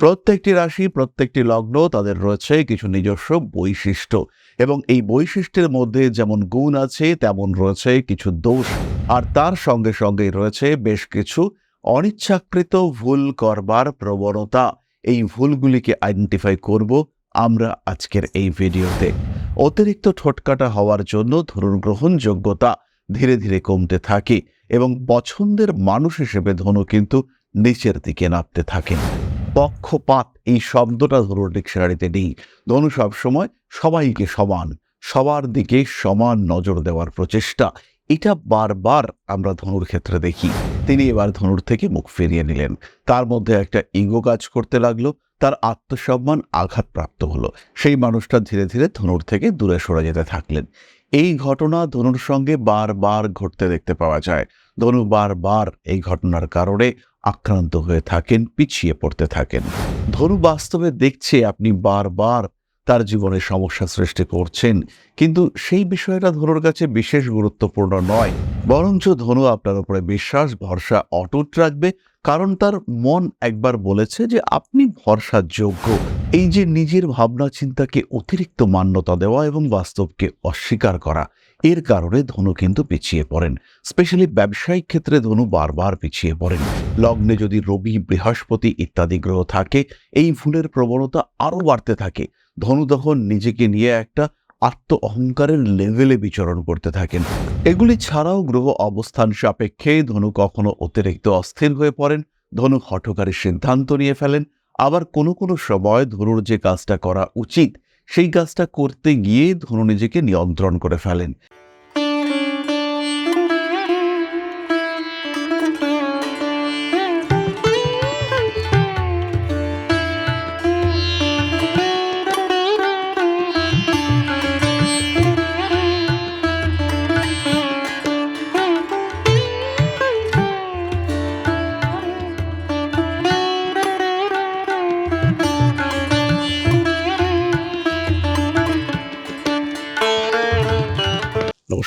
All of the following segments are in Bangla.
প্রত্যেকটি রাশি, প্রত্যেকটি লগ্ন তাদের রয়েছে কিছু নিজস্ব বৈশিষ্ট্য এবং এই বৈশিষ্ট্যের মধ্যে যেমন গুণ আছে, তেমন রয়েছে কিছু দোষ। আর তার সঙ্গে সঙ্গে রয়েছে বেশ কিছু অনিচ্ছাকৃত ভুল করবার প্রবণতা। এই ভুলগুলিকে আইডেন্টিফাই করব আমরা আজকের এই ভিডিওতে। অতিরিক্ত ঠোটকাটা হওয়ার জন্য ধরুন গ্রহণযোগ্যতা ধীরে ধীরে কমতে থাকে এবং পছন্দের মানুষ হিসেবে ধনু কিন্তু নিচের দিকে নামতে থাকেন। পক্ষপাত, এই শব্দটা ধরুন ডিকশনারিতে নেই। ধনু সবসময় সবাইকে সমান, সবার দিকে সমান নজর দেওয়ার প্রচেষ্টা। এটা বারবার আমরা ধনুর ক্ষেত্রে দেখি। তিনি এবার ধনুর থেকে মুখ ফিরিয়ে নিলেন। তার মধ্যে একটা ইগো কাজ করতে লাগল, তার আত্মসম্মান আঘাতপ্রাপ্ত হলো। সেই মানুষটা ধীরে ধীরে ধনুর থেকে দূরে সরে যেতে থাকলেন। এই ঘটনা ধনুর সঙ্গে বারবার ঘটতে দেখতে পাওয়া যায়। ধনু বারবার এই ঘটনার কারণে আক্রান্ত হয়ে থাকেন, পিছিয়ে পড়তে থাকেন। ধনু বাস্তবে দেখছে আপনি বারবার তার জীবনে সমস্যা সৃষ্টি করছেন, কিন্তু সেই বিষয়টা ধনুর কাছে বিশেষ গুরুত্বপূর্ণ নয়। বরঞ্চ ধনু আপনার উপরে বিশ্বাস, ভরসা অটুট রাখবে, কারণ তার মন একবার বলেছে যে আপনি ভরসার যোগ্য এই যে নিজের ভাবনা চিন্তাকে অতিরিক্ত মান্যতা দেওয়া এবং বাস্তবকে অস্বীকার করা এর কারণে ধনু কিন্তু পিছিয়ে পড়েন। স্পেশালি ব্যবসায়িক ক্ষেত্রে ধনু বারবার পিছিয়ে পড়েন। লগ্নে যদি রবি, বৃহস্পতি ইত্যাদি গ্রহ থাকে, এই ভুলের প্রবণতা আরও বাড়তে থাকে। ধনু তখন নিজেকে নিয়ে একটা আত্ম অহংকারের লেভেলে বিচরণ করতে থাকেন। এগুলি ছাড়াও গ্রহ অবস্থান সাপেক্ষে ধনু কখনো অতিরিক্ত অস্থির হয়ে পড়েন। ধনু হঠকারী সিদ্ধান্ত নিয়ে ফেলেন। আবার কোনো কোনো সময় ধনুর যে কাজটা করা উচিত সেই কাজটা করতে গিয়ে ধনু নিজেকে নিয়ন্ত্রণ করে ফেলেন।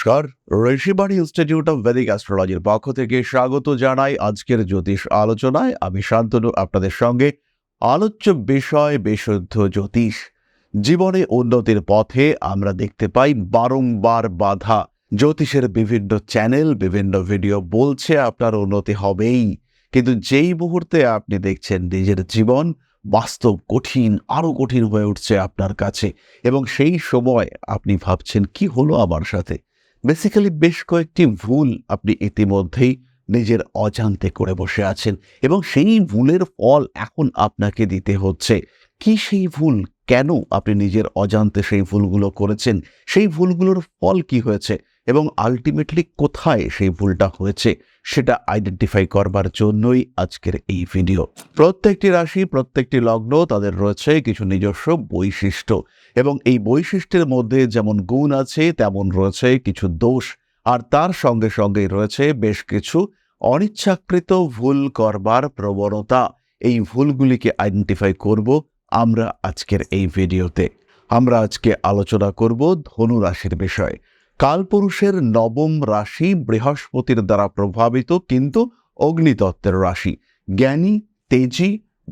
নমস্কার। ঋষিবাণী ইনস্টিটিউট অফ ভেদিক অ্যাস্ট্রোলজির পক্ষ থেকে স্বাগত জানাই আজকের জ্যোতিষ আলোচনায়। আমি শান্তনু, আপনাদের সঙ্গে আলোচ্য বিষয় বিশুদ্ধ জ্যোতিষ। জীবনে উন্নতির পথে আমরা দেখতে পাই বারংবার বাধা। জ্যোতিষের বিভিন্ন চ্যানেল বিভিন্ন ভিডিও বলছে আপনার উন্নতি হবেই। কিন্তু যেই মুহূর্তে আপনি দেখছেন নিজের জীবন, বাস্তব কঠিন, আরও কঠিন হয়ে উঠছে আপনার কাছে। এবং সেই সময় আপনি ভাবছেন, কি হলো আমার সাথে? বেসিক্যালি বেশ কয়েকটি ভুল আপনি ইতিমধ্যেই নিজের অজান্তে করে বসে আছেন এবং সেই ভুলের ফল এখন আপনাকে দিতে হচ্ছে। কি সেই ভুল? কেন আপনি নিজের অজান্তে সেই ভুলগুলো করেছেন? সেই ভুলগুলোর ফল কি হয়েছে? এবং আলটিমেটলি কোথায় সেই ভুলটা হয়েছে সেটা আইডেন্টিফাই করবার জন্যই আজকের এই ভিডিও প্রত্যেকটি রাশি, প্রত্যেকটি লগ্ন তাদের রয়েছে কিছু নিজস্ব বৈশিষ্ট্য এবং এই বৈশিষ্ট্যের মধ্যে যেমন গুণ আছে, তেমন রয়েছে কিছু দোষ আর তার সঙ্গে সঙ্গেই রয়েছে বেশ কিছু অনিচ্ছাকৃত ভুল করবার প্রবণতা। এই ভুলগুলিকে আইডেন্টিফাই করব আমরা আজকের এই ভিডিওতে আমরা আজকে আলোচনা করব ধনু রাশির বিষয়। কালপুরুষের নবম রাশি বৃহস্পতির দ্বারা প্রভাবিত, কিন্তু অগ্নিতত্ত্বের রাশি। জ্ঞানী, তেজি,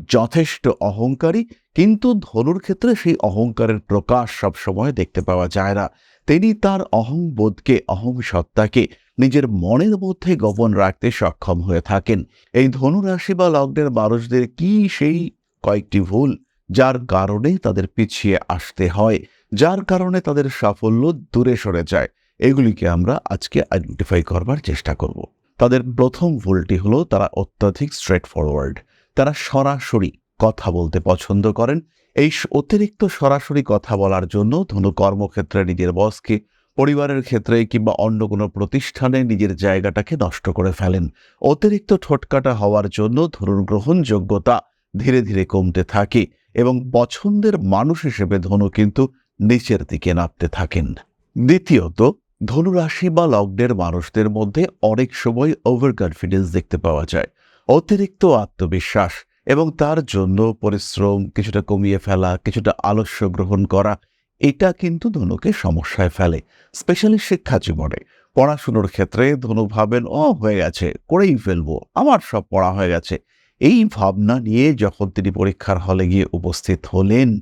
যথেষ্ট অহংকারী, কিন্তু ধনুর ক্ষেত্রে সেই অহংকারের প্রকাশ সবসময় দেখতে পাওয়া যায় না। তিনি তার অহংবোধকে অহং সত্তাকে নিজের মনের মধ্যে গোপন রাখতে সক্ষম হয়ে থাকেন। এই ধনু রাশি বা লগ্নের মানুষদের কি সেই কয়েকটি ভুল, যার কারণে তাদের পিছিয়ে আসতে হয়? যার কারণে তাদের সাফল্য দূরে সরে যায়। এগুলিকে আমরা আজকে আইডেন্টিফাই করবার চেষ্টা করব। তাদের প্রথম ভুলটি হলো তারা অত্যাধিক স্ট্রেট ফরওয়ার্ড তারা সরাসরি কথা বলতে পছন্দ করেন। এই অতিরিক্ত সরাসরি কথা বলার জন্য ধনু কর্মক্ষেত্রে নিজের বসকে পরিবারের ক্ষেত্রে কিংবা অন্য কোনো প্রতিষ্ঠানে নিজের জায়গাটাকে নষ্ট করে ফেলেন। অতিরিক্ত ঠোটকাটা হওয়ার জন্য ধনুর গ্রহণযোগ্যতা ধীরে ধীরে কমতে থাকে এবং পছন্দের মানুষ হিসেবে ধনু কিন্তু নিচের দিকে নামতে থাকেন। দ্বিতীয়ত, ধনুরাশি বা লগ্নের মানুষদের মধ্যে অনেক সময় ওভার কনফিডেন্স দেখতে পাওয়া যায়। অতিরিক্ত আত্মবিশ্বাস এবং তার জন্য পরিশ্রম, কিছুটা কমিয়ে ফেলা, কিছুটা আলস্য গ্রহণ করা, এটা কিন্তু ধনুকে সমস্যায় ফেলে স্পেশালি শিক্ষা জীবনে। পড়াশুনোর ক্ষেত্রে ধনু ভাবেন, ও, হয়ে গেছে, করেই ফেলব, আমার সব পড়া হয়ে গেছে। এই ভাবনা নিয়ে যখন তিনি পরীক্ষার হলে গিয়ে উপস্থিত হলেন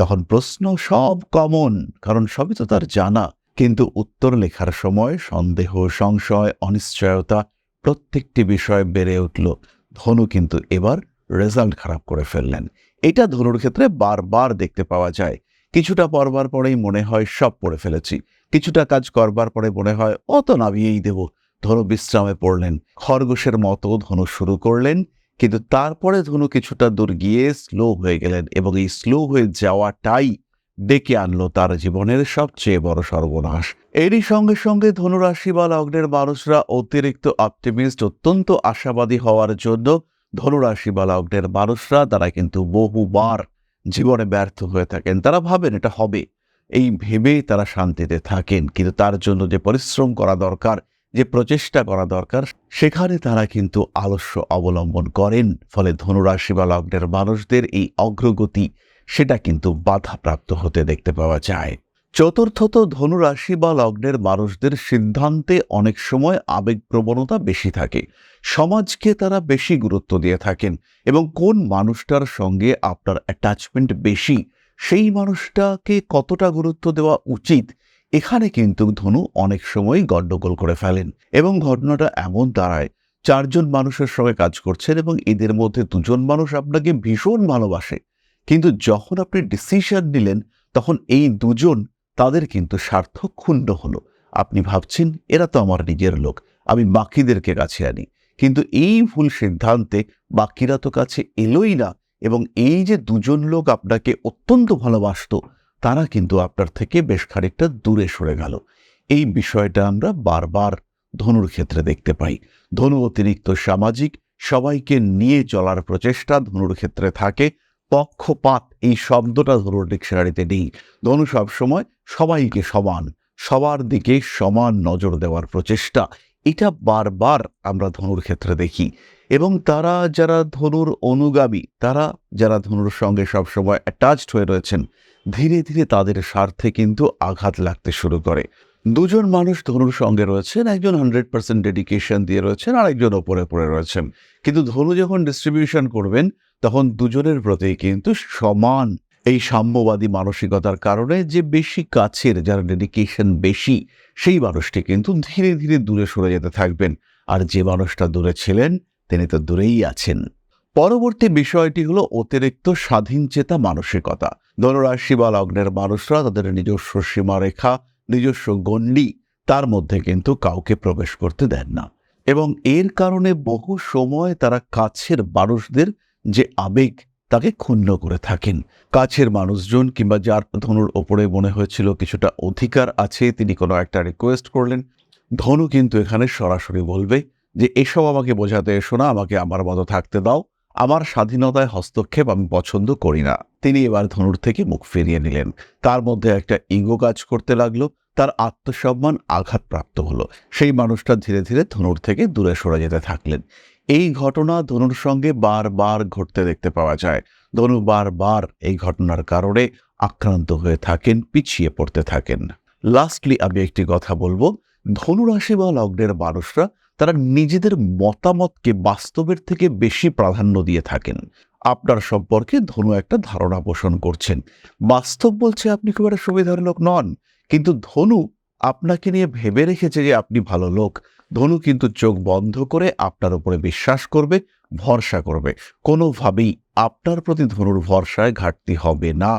তখন প্রশ্ন সব কমন, কারণ সবই তো তার জানা। কিন্তু উত্তর লেখার সময় সন্দেহ, সংশয়, অনিশ্চয়তা প্রত্যেকটি বিষয় বেড়ে উঠল। ধনু কিন্তু এবার রেজাল্ট খারাপ করে ফেললেন। এটা ধনুর ক্ষেত্রে বারবার দেখতে পাওয়া যায়। কিছুটা পরবার পরেই মনে হয় সব পড়ে ফেলেছি। কিছুটা কাজ করবার পরে মনে হয়, অত নামিয়েই দেব। ধনু বিশ্রামে পড়লেন। খরগোশের মতো ধনু শুরু করলেন। কিন্তু তারপরে ধনু কিছুটা দূর গিয়ে স্লো হয়ে গেলেন এবং এই স্লো হয়ে যাওয়াটাই ডেকে আনলো তার জীবনের সবচেয়ে বড় সর্বনাশ। এরই সঙ্গে সঙ্গে ধনুরাশি বা লগ্নের মানুষরা অতিরিক্ত অপটিমিস্ট অত্যন্ত আশাবাদী হওয়ার জন্য ধনুরাশি বা লগ্নের মানুষরা তারা কিন্তু বহুবার জীবনে ব্যর্থ হয়ে থাকেন। তারা ভাবেন এটা হবে। এই ভেবেই তারা শান্তিতে থাকেন। কিন্তু তার জন্য যে পরিশ্রম করা দরকার যে প্রচেষ্টা করা দরকার, সেখানে তারা কিন্তু আলস্য অবলম্বন করেন, ফলে ধনুরাশি বা লগ্নের মানুষদের এই অগ্রগতি, সেটা কিন্তু বাধাপ্রাপ্ত হতে দেখতে পাওয়া যায়। চতুর্থত ধনুরাশি বা লগ্নের মানুষদের সিদ্ধান্তে অনেক সময় আবেগপ্রবণতা বেশি থাকে। সমাজকে তারা বেশি গুরুত্ব দিয়ে থাকেন এবং কোন মানুষটার সঙ্গে আপনার অ্যাটাচমেন্ট বেশি, সেই মানুষটাকে কতটা গুরুত্ব দেওয়া উচিত এখানে কিন্তু ধনু অনেক সময় গণ্ডগোল করে ফেলেন এবং ঘটনাটা এমন দাঁড়ায়, চারজন মানুষের সঙ্গে কাজ করছেন এবং এদের মধ্যে দুজন মানুষ আপনাকে ভীষণ ভালোবাসে। কিন্তু যখন আপনি ডিসিশন নিলেন, তখন এই দুজন তাদের কিন্তু স্বার্থ ক্ষুণ্ণ হলো। আপনি ভাবছেন, এরা তো আমার নিজের লোক, আমি বাকিদেরকে কাছে আনি। কিন্তু এই ভুল সিদ্ধান্তে বাকিরা তো কাছে এলোই না এবং এই যে দুজন লোক আপনাকে অত্যন্ত ভালোবাসত তারা কিন্তু আপনার থেকে বেশ খানিকটা দূরে সরে গেল। এই বিষয়টা আমরা বারবার ধনুর ক্ষেত্রে দেখতে পাই। ধনু অতিরিক্ত সামাজিক, সবাইকে নিয়ে চলার প্রচেষ্টা ধনুর ক্ষেত্রে থাকে। পক্ষপাত, এই শব্দটা ধনুর ডিকশনারিতে নেই। ধনু সবসময় সবাইকে সমান, সবার দিকে সমান নজর দেওয়ার প্রচেষ্টা। এটা বারবার আমরা ধনুর ক্ষেত্রে দেখি। এবং তারা যারা ধনুর অনুগামী, তারা যারা ধনুর সঙ্গে সবসময় অ্যাটাচড হয়ে রয়েছেন ধীরে ধীরে তাদের স্বার্থে কিন্তু আঘাত লাগতে শুরু করে। দুজন মানুষ ধনুর সঙ্গে রয়েছেন, একজন হান্ড্রেড পার্সেন্ট ডেডিকেশন দিয়ে রয়েছেন আর একজন ওপরে পড়ে রয়েছেন। কিন্তু ধনু যখন ডিস্ট্রিবিউশন করবেন, তখন দুজনের প্রতি কিন্তু সমান এই সাম্যবাদী মানসিকতার কারণে যে বেশি কাছের, যার ডেডিকেশন বেশি, সেই মানুষটি কিন্তু ধীরে ধীরে দূরে সরে যেতে থাকবেন। আর যে মানুষটা দূরে ছিলেন, তিনি তো দূরেই আছেন। পরবর্তী বিষয়টি হলো অতিরিক্ত স্বাধীন চেতা মানসিকতা। ধনুরাশি বা লগ্নের মানুষরা তাদের নিজস্ব সীমারেখা, নিজস্ব গণ্ডি, তার মধ্যে কিন্তু কাউকে প্রবেশ করতে দেন না। এবং এর কারণে বহু সময় তারা কাছের মানুষদের যে আবেগ, তাকে ক্ষুণ্ণ করে থাকেন। কাছের মানুষজন কিংবা যার ধনুর ওপরে মনে হয়েছিল কিছুটা অধিকার আছে, তিনি কোনো একটা রিকোয়েস্ট করলেন। ধনু কিন্তু এখানে সরাসরি বলবে যে, এসব আমাকে বোঝাতে এসো না, আমাকে আমার মতো থাকতে দাও। আমার স্বাধীনতায় হস্তক্ষেপ আমি পছন্দ করি না। তিনি এবার ধনুর থেকে মুখ ফিরিয়ে নিলেন। তার মধ্যে একটা ইগো কাজ করতে লাগল, তার আত্মসম্মান আঘাতপ্রাপ্ত হলো। সেই মানুষটা ধীরে ধীরে ধনুর থেকে দূরে সরে যেতে থাকলেন। এই ঘটনা ধনুর সঙ্গে বারবার ঘটতে দেখতে পাওয়া যায়। ধনু বারবার এই ঘটনার কারণে আক্রান্ত হয়ে থাকেন, পিছিয়ে পড়তে থাকেন। লাস্টলি আমি একটি কথা বলব। ধনুরাশি বা লগ্নের মানুষরা তারা নিজেদের মতামতকে বাস্তবের থেকে বেশি প্রাধান্য দিয়ে থাকেন। আপনার সম্পর্কে ধনু একটা ধারণা পোষণ করছেন। বাস্তব বলছে আপনি খুব একটা সুবিধার লোক নন, কিন্তু ধনু আপনাকে নিয়ে ভেবে রেখেছে যে আপনি ভালো লোক। ধনু কিন্তু চোখ বন্ধ করে আপনার উপরে বিশ্বাস করবে, ভরসা করবে। কোনোভাবেই আপনার প্রতি ধনুর ভরসায় ঘাটতি হবে না।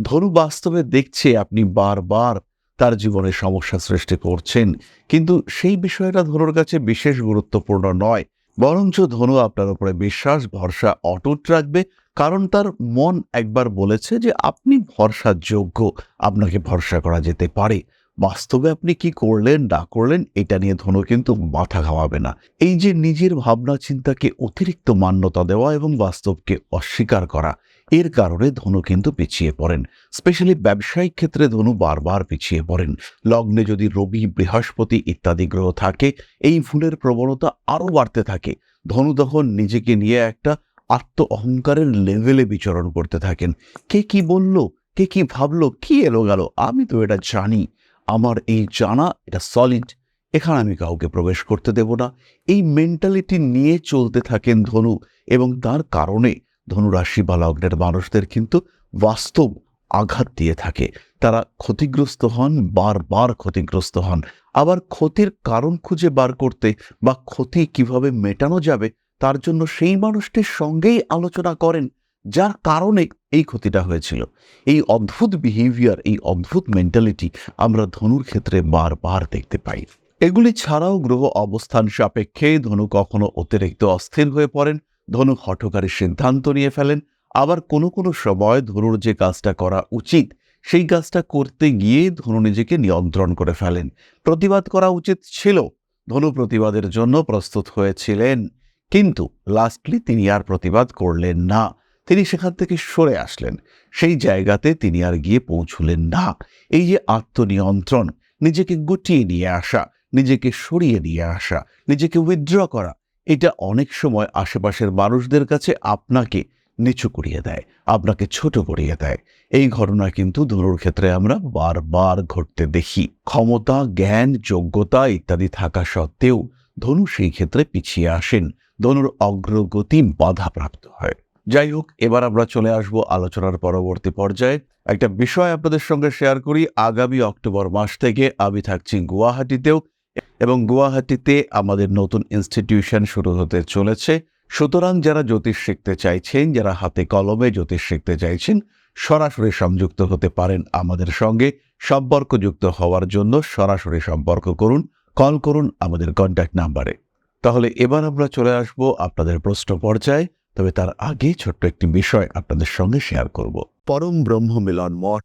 ধনু বাস্তবে দেখছে আপনি বারবার তার জীবনে সমস্যা সৃষ্টি করছেন। কিন্তু সেই বিষয়টা ধনুর কাছে বিশেষ গুরুত্বপূর্ণ নয়, বরঞ্চ ধনু আপনার উপরে বিশ্বাস, ভরসা অটুট রাখবে। কারণ তার মন একবার বলেছে যে আপনি ভরসার যোগ্য আপনাকে ভরসা করা যেতে পারে। বাস্তবে আপনি কি করলেন, না করলেন, এটা নিয়ে ধনু কিন্তু মাথা ঘামাবে না। এই যে নিজের ভাবনা চিন্তাকে অতিরিক্ত মান্যতা দেওয়া এবং বাস্তবকে অস্বীকার করা এর কারণে ধনু কিন্তু পিছিয়ে পড়েন। স্পেশালি ব্যবসায়িক ক্ষেত্রে ধনু বারবার পিছিয়ে পড়েন। লগ্নে যদি রবি, বৃহস্পতি ইত্যাদি গ্রহ থাকে, এই ভুলের প্রবণতা আরও বাড়তে থাকে। ধনু তখন নিজেকে নিয়ে একটা আত্ম অহংকারের লেভেলে বিচরণ করতে থাকেন। কে কি বলল? কে কি ভাবলো? কি এলো গেল? আমি তো এটা জানি। আমার এই জানা, এটা সলিড এখানে আমি কাউকে প্রবেশ করতে দেব না। এই মেন্টালিটি নিয়ে চলতে থাকেন ধনু এবং তার কারণে ধনু রাশি বা লগ্নের মানুষদের কিন্তু বাস্তব আঘাত দিয়ে থাকে। তারা ক্ষতিগ্রস্ত হন, বারবার ক্ষতিগ্রস্ত হন। আবার ক্ষতির কারণ খুঁজে বার করতে বা ক্ষতি কীভাবে মেটানো যাবে, তার জন্য সেই মানুষটির সঙ্গেই আলোচনা করেন, যার কারণে এই ক্ষতিটা হয়েছিল। এই অদ্ভুত বিহেভিয়ার এই অদ্ভুত মেন্টালিটি আমরা ধনুর ক্ষেত্রে বারবার দেখতে পাই। এগুলি ছাড়াও গ্রহ অবস্থান সাপেক্ষে ধনু কখনো অতিরিক্ত অস্থির হয়ে পড়েন ধনু হঠকারী সিদ্ধান্ত নিয়ে ফেলেন। আবার কোনো কোনো সময় ধনুর যে কাজটা করা উচিত, সেই কাজটা করতে গিয়ে ধনু নিজেকে নিয়ন্ত্রণ করে ফেলেন। প্রতিবাদ করা উচিত ছিল। ধনু প্রতিবাদের জন্য প্রস্তুত হয়েছিলেন। কিন্তু লাস্টলি তিনি আর প্রতিবাদ করলেন না। তিনি সেখান থেকে সরে আসলেন। সেই জায়গাতে তিনি আর গিয়ে পৌঁছলেন না। এই যে আত্মনিয়ন্ত্রণ, নিজেকে গুটিয়ে নিয়ে আসা, নিজেকে সরিয়ে নিয়ে আসা, নিজেকে উইথড্র করা এটা অনেক সময় আশেপাশের মানুষদের কাছে আপনাকে নিচু করিয়ে দেয়, আপনাকে ছোট করিয়ে দেয়। এই ঘটনা কিন্তু ধনুর ক্ষেত্রে আমরা বারবার ঘটতে দেখি। ক্ষমতা, জ্ঞান, যোগ্যতা ইত্যাদি থাকা সত্ত্বেও ধনু সেই ক্ষেত্রে পিছিয়ে আসেন। ধনুর অগ্রগতি বাধাপ্রাপ্ত হয়। যাই হোক, এবার আমরা চলে আসব আলোচনার পরবর্তী পর্যায়ে। একটা বিষয় আপনাদের সঙ্গে শেয়ার করি। আগামী অক্টোবর মাস থেকে আমি থাকছি গুয়াহাটিতেও। এবং গুয়াহাটিতে আমাদের নতুন ইনস্টিটিউশন শুরু হতে চলেছে। সুতরাং যারা জ্যোতিষ শিখতে চাইছেন, যারা হাতে কলমে জ্যোতিষ শিখতে চাইছেন, সরাসরি সংযুক্ত হতে পারেন আমাদের সঙ্গে। সম্পর্কযুক্ত হওয়ার জন্য সরাসরি সম্পর্ক করুন, কল করুন আমাদের কন্ট্যাক্ট নাম্বারে তাহলে এবার আমরা চলে আসব আপনাদের প্রশ্ন পর্যায়ে, তবে তার আগে ছোট্ট একটি বিষয় আপনাদের সঙ্গে শেয়ার করব। পরম ব্রহ্ম মিলন মঠ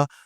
da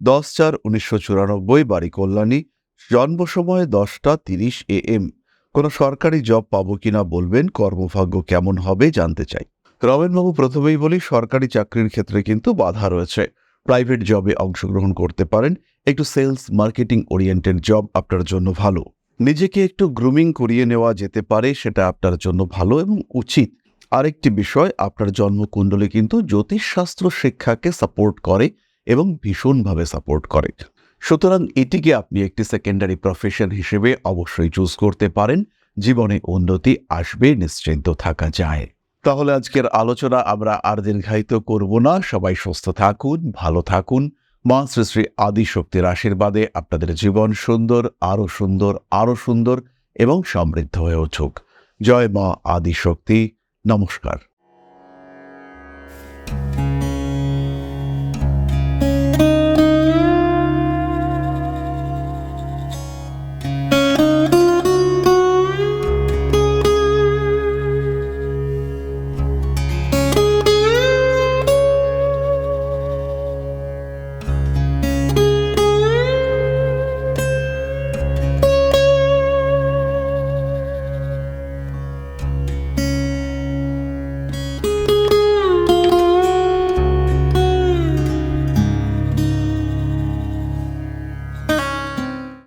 দশ চার উনিশশো চুরানব্বই বাড়ি কল্যাণী জন্ম সময় দশটা তিরিশ এ এম। কোনো সরকারি জব পাবো কিনা বলবেন, কর্মভাগ্য কেমন হবে জানতে চাই। রমেনবাবু প্রথমেই বলি, সরকারি চাকরির ক্ষেত্রে কিন্তু বাধা রয়েছে। প্রাইভেট জবে অংশগ্রহণ করতে পারেন, একটু সেলস মার্কেটিং ওরিয়েন্টেড জব আপনার জন্য ভালো। নিজেকে একটু গ্রুমিং করিয়ে নেওয়া যেতে পারে, সেটা আপনার জন্য ভালো এবং উচিত। আরেকটি বিষয়, আপনার জন্মকুণ্ডলী কিন্তু জ্যোতিষশাস্ত্র শিক্ষাকে সাপোর্ট করে এবং ভীষণভাবে সাপোর্ট করে। সুতরাং এটিকে আপনি একটি সেকেন্ডারি প্রফেশন হিসেবে অবশ্যই চুজ করতে পারেন। জীবনে উন্নতি আসবে, নিশ্চিন্ত থাকা যায়। তাহলে আজকের আলোচনা আমরা আর দীর্ঘায়িত করব না। সবাই সুস্থ থাকুন, ভালো থাকুন। মা শ্রী শ্রী আদিশক্তির আশীর্বাদে আপনাদের জীবন সুন্দর, আরও সুন্দর আরও সুন্দর এবং সমৃদ্ধ হয়ে উঠুক। জয় মা আদিশক্তি। নমস্কার।